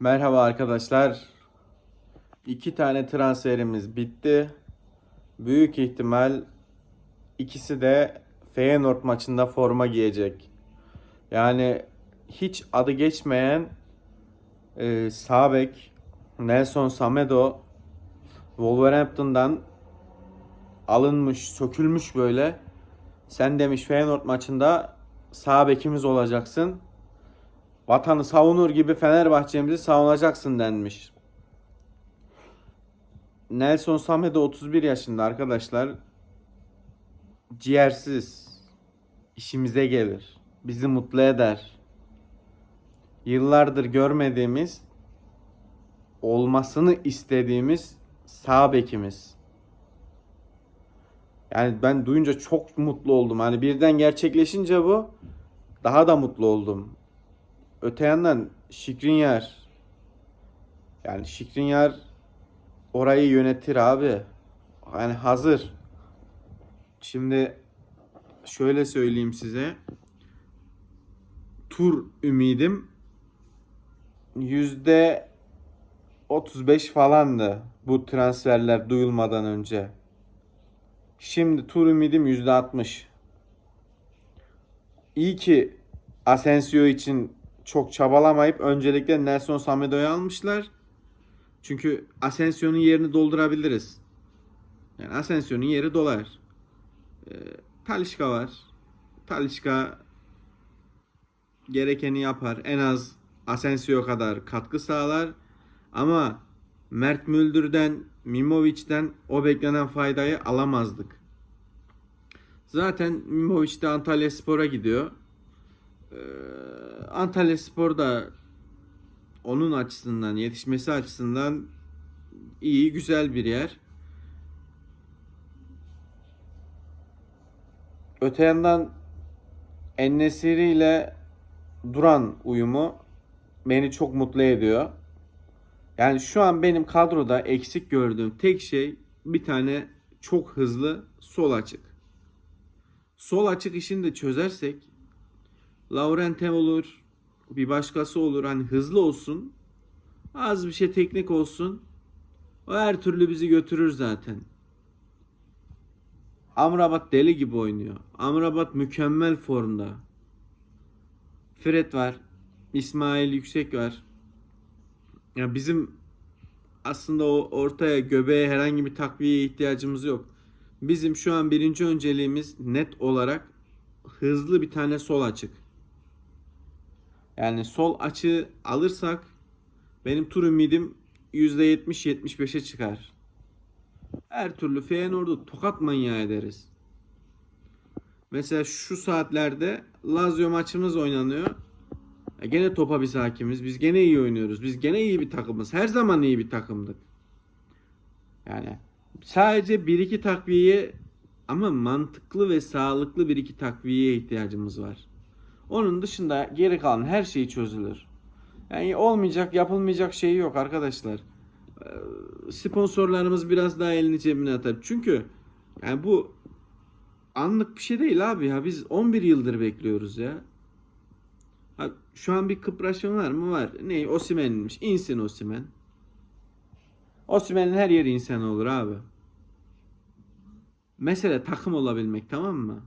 Merhaba arkadaşlar. İki tane transferimiz bitti. Büyük ihtimal ikisi de Feyenoord maçında forma giyecek. Yani hiç adı geçmeyen e, sağ bek Nelson Samedo Wolverhampton'dan alınmış, sökülmüş böyle. Sen demiş Feyenoord maçında sağ bekimiz olacaksın vatanı savunur gibi Fenerbahçe'mizi savunacaksın denmiş. Nelson Samedo 31 yaşında arkadaşlar. Ciğersiz. işimize gelir. Bizi mutlu eder. Yıllardır görmediğimiz olmasını istediğimiz sağ bekimiz. Yani ben duyunca çok mutlu oldum. Hani birden gerçekleşince bu daha da mutlu oldum. Öte yandan Şikrinyar yani Şikrinyar orayı yönetir abi. Yani hazır. Şimdi şöyle söyleyeyim size. Tur ümidim yüzde 35 falandı bu transferler duyulmadan önce. Şimdi tur ümidim yüzde 60. İyi ki Asensio için çok çabalamayıp öncelikle Nelson Samedo'yu almışlar. Çünkü Asensio'nun yerini doldurabiliriz. Yani Asensio'nun yeri dolar. Ee, Talişka var. Talişka gerekeni yapar. En az Asensio kadar katkı sağlar. Ama Mert Müldür'den, Mimovic'den o beklenen faydayı alamazdık. Zaten Mimovic de Antalya Spor'a gidiyor. Ee, Antalya Spor da onun açısından, yetişmesi açısından iyi, güzel bir yer. Öte yandan Ennesiri ile Duran uyumu beni çok mutlu ediyor. Yani şu an benim kadroda eksik gördüğüm tek şey bir tane çok hızlı sol açık. Sol açık işini de çözersek Laurente olur, bir başkası olur. Hani hızlı olsun. Az bir şey teknik olsun. O her türlü bizi götürür zaten. Amrabat deli gibi oynuyor. Amrabat mükemmel formda. Fred var. İsmail Yüksek var. Ya bizim aslında o ortaya göbeğe herhangi bir takviyeye ihtiyacımız yok. Bizim şu an birinci önceliğimiz net olarak hızlı bir tane sol açık. Yani sol açığı alırsak benim tur ümidim %70-75'e çıkar. Her türlü Feyenoord'u tokat manyağı ederiz. Mesela şu saatlerde Lazio maçımız oynanıyor. E gene topa biz hakimiz. Biz gene iyi oynuyoruz. Biz gene iyi bir takımız. Her zaman iyi bir takımdık. Yani sadece bir iki takviyeye ama mantıklı ve sağlıklı bir iki takviyeye ihtiyacımız var. Onun dışında geri kalan her şey çözülür. Yani olmayacak, yapılmayacak şey yok arkadaşlar. Ee, Sponsorlarımız biraz daha elini cebine atar. Çünkü yani bu anlık bir şey değil abi ya. Biz 11 yıldır bekliyoruz ya. Ha, şu an bir kıpraşma var mı? Var. Ne? Osimen'miş. İnsin Osimen. Osimen'in her yeri insan olur abi. Mesele takım olabilmek tamam mı?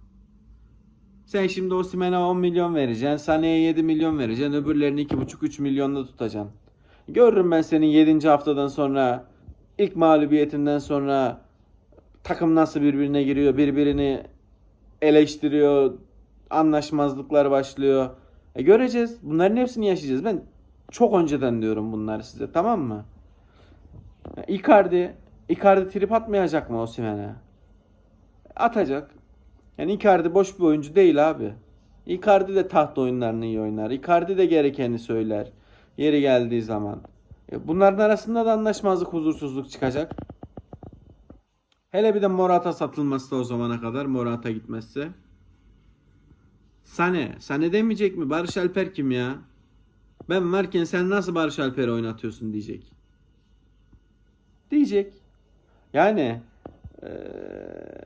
Sen şimdi Osimhen'e 10 milyon vereceksin. Sané'ye 7 milyon vereceksin. Öbürlerini 2,5-3 milyonda tutacaksın. Görürüm ben senin 7. haftadan sonra ilk mağlubiyetinden sonra takım nasıl birbirine giriyor, birbirini eleştiriyor, anlaşmazlıklar başlıyor. E göreceğiz. Bunların hepsini yaşayacağız. Ben çok önceden diyorum bunları size tamam mı? Icardi, Icardi trip atmayacak mı Osimhen'e? Atacak. Yani Icardi boş bir oyuncu değil abi. Icardi de taht oyunlarını iyi oynar. Icardi de gerekeni söyler. Yeri geldiği zaman. E bunların arasında da anlaşmazlık, huzursuzluk çıkacak. Hele bir de Morata satılması da o zamana kadar Morata gitmezse. Sane. Sane demeyecek mi? Barış Alper kim ya? Ben varken sen nasıl Barış Alper'i oynatıyorsun diyecek. Diyecek. Yani eee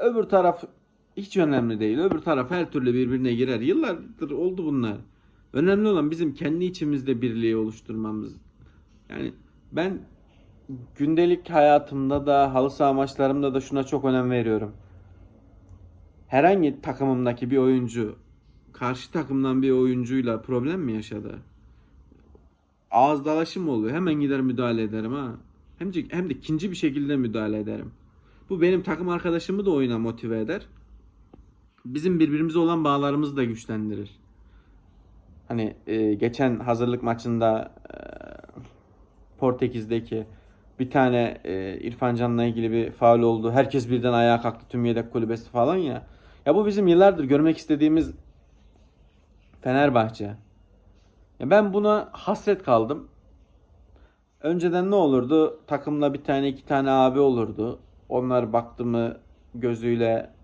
öbür taraf hiç önemli değil. Öbür taraf her türlü birbirine girer. Yıllardır oldu bunlar. Önemli olan bizim kendi içimizde birliği oluşturmamız. Yani ben gündelik hayatımda da halı saha maçlarımda da şuna çok önem veriyorum. Herhangi takımımdaki bir oyuncu karşı takımdan bir oyuncuyla problem mi yaşadı? Ağız dalaşı mı oluyor? Hemen gider müdahale ederim ha. Hem de, hem de ikinci bir şekilde müdahale ederim. Bu benim takım arkadaşımı da oyuna motive eder. Bizim birbirimize olan bağlarımızı da güçlendirir. Hani e, geçen hazırlık maçında e, Portekiz'deki bir tane e, İrfan Can'la ilgili bir faul oldu. Herkes birden ayağa kalktı tüm yedek kulübesi falan ya. Ya bu bizim yıllardır görmek istediğimiz Fenerbahçe. Ya ben buna hasret kaldım. Önceden ne olurdu? Takımda bir tane iki tane abi olurdu. Onlar baktı mı gözüyle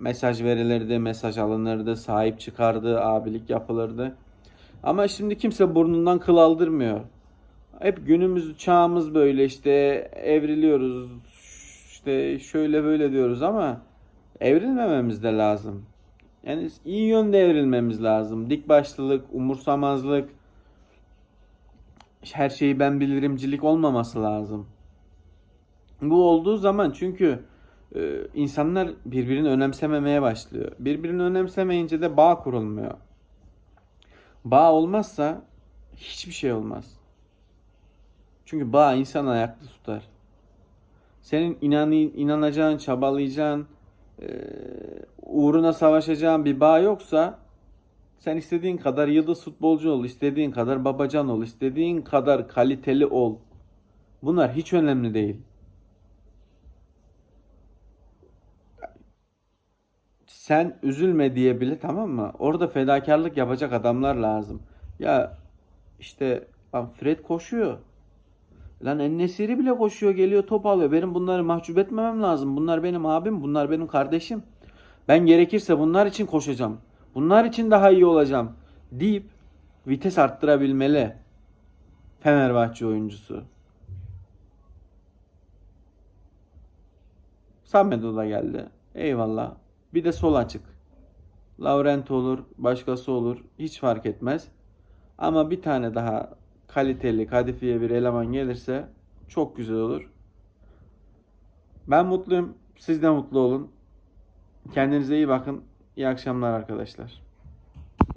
mesaj verilirdi, mesaj alınırdı, sahip çıkardı, abilik yapılırdı. Ama şimdi kimse burnundan kıl aldırmıyor. Hep günümüz çağımız böyle işte evriliyoruz. işte şöyle böyle diyoruz ama evrilmememiz de lazım. Yani iyi yönde evrilmemiz lazım. Dik başlılık, umursamazlık, her şeyi ben bilirimcilik olmaması lazım. Bu olduğu zaman çünkü insanlar birbirini önemsememeye başlıyor. Birbirini önemsemeyince de bağ kurulmuyor. Bağ olmazsa hiçbir şey olmaz. Çünkü bağ insanı ayakta tutar. Senin inanı, inanacağın, çabalayacağın, e, uğruna savaşacağın bir bağ yoksa sen istediğin kadar yıldız futbolcu ol, istediğin kadar babacan ol, istediğin kadar kaliteli ol. Bunlar hiç önemli değil. Sen üzülme diye bile tamam mı? Orada fedakarlık yapacak adamlar lazım. Ya işte lan Fred koşuyor. Lan En-Nesyri bile koşuyor geliyor top alıyor. Benim bunları mahcup etmemem lazım. Bunlar benim abim, bunlar benim kardeşim. Ben gerekirse bunlar için koşacağım. Bunlar için daha iyi olacağım deyip vites arttırabilmeli Fenerbahçe oyuncusu. Samedo da geldi. Eyvallah. Bir de sol açık. Laurent olur, başkası olur. Hiç fark etmez. Ama bir tane daha kaliteli, kadifiye bir eleman gelirse çok güzel olur. Ben mutluyum. Siz de mutlu olun. Kendinize iyi bakın. İyi akşamlar arkadaşlar.